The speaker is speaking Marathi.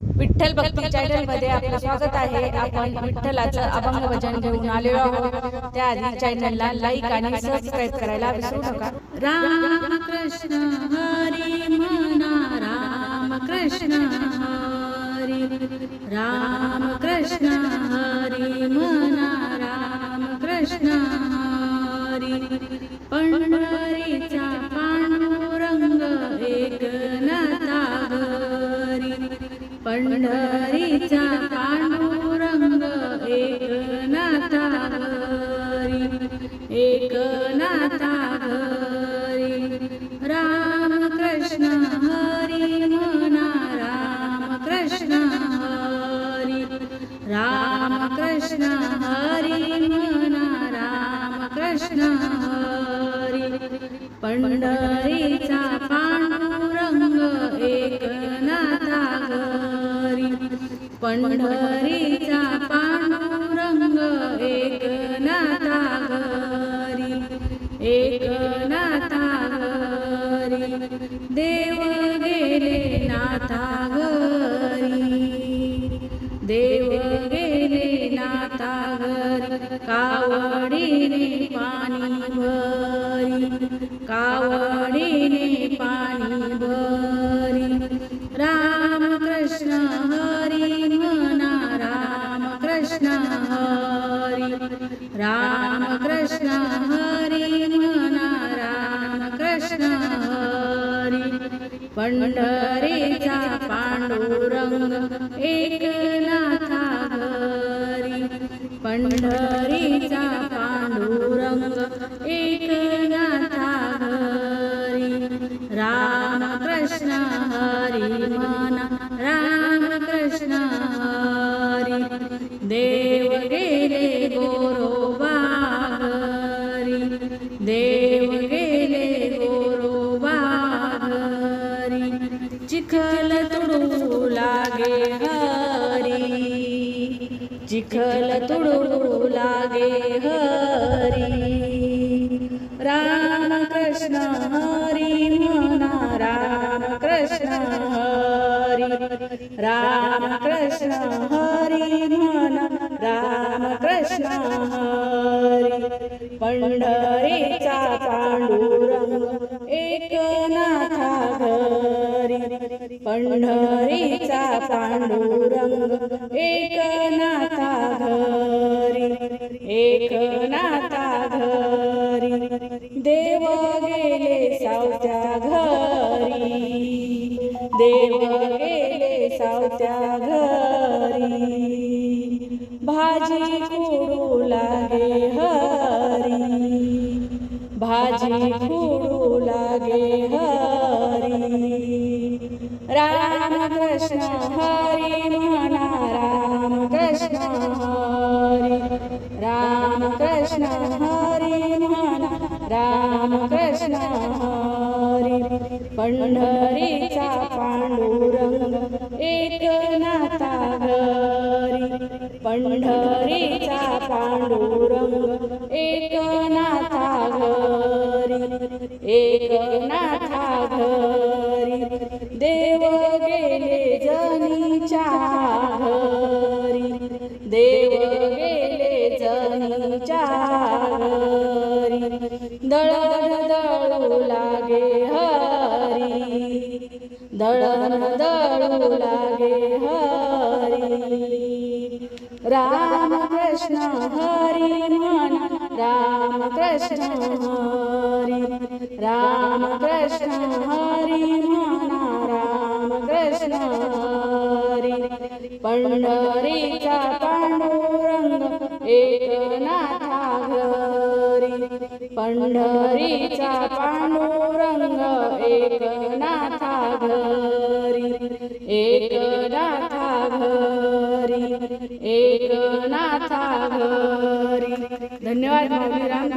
विठ्ठल भक्ती चॅनलमध्ये आपलं स्वागत आहे. आपण विठ्ठलाचं अभंग भजन घेऊन आलेलो आहोत. त्याआधी चॅनलला लाईक आणि सबस्क्राईब करायला विसरू नका. राम कृष्ण हरी म्हणा राम कृष्ण हरी राम पंढरीचा पांडुरंग एकनाथा घरी एकनाथा घरी राम कृष्ण हरी म्हणा राम कृष्ण हरी राम कृष्ण हरी म्हणा राम कृष्ण हरी पंढरीचा पांडुरंग पंढरीचा पांडुरंग एकनाथा घरी एकनाथा घरी देव गेले नाथा घरी देव गेले नाथा घरी कावडीने पाणी भरी कावडीने राम कृष्ण हरी म्हणा राम कृष्ण हरी। पंढरीचा पांडुरंग एकनाथा हरी। पंढरीचा पांडुरंग एकनाथा हरी। राम कृष्ण हरी म्हणा राम कृष्ण हरी। देव चिखल तुडू लागे हरी। चिखल तुडू लागे हरी। राम कृष्ण हरी म्हणा राम कृष्ण हरी। राम कृष्ण हरी म्हणा राम कृष्ण हरी। पंढरीचा पांडुरंग एक पंढरीचा पांडुरंग एकनाथा घरी एकनाथा घरी. देव गेले सावत्या घरी देव गेले सावत्या घरी. भाजी कुडू लागे हरी भाजी कृष्ण हरी म्हणा राम कृष्ण हरी राम कृष्ण हरी म्हणा राम कृष्ण हरी पंढरीचा पांडुरंग एकनाथा घरी पंढरीचा पांडुरंग दळू लागे हरी दळण दळू लागे हरी. राम कृष्ण हरी म्हण राम कृष्ण हरी. राम कृष्ण हरी म्हणा राम कृष्ण हरी. पंढरीचा पांडुरंग एक पंढरीचा पांडुरंग एकनाथा घरी एकनाथा घरी एकनाथा घरी. धन्यवाद माऊलीराम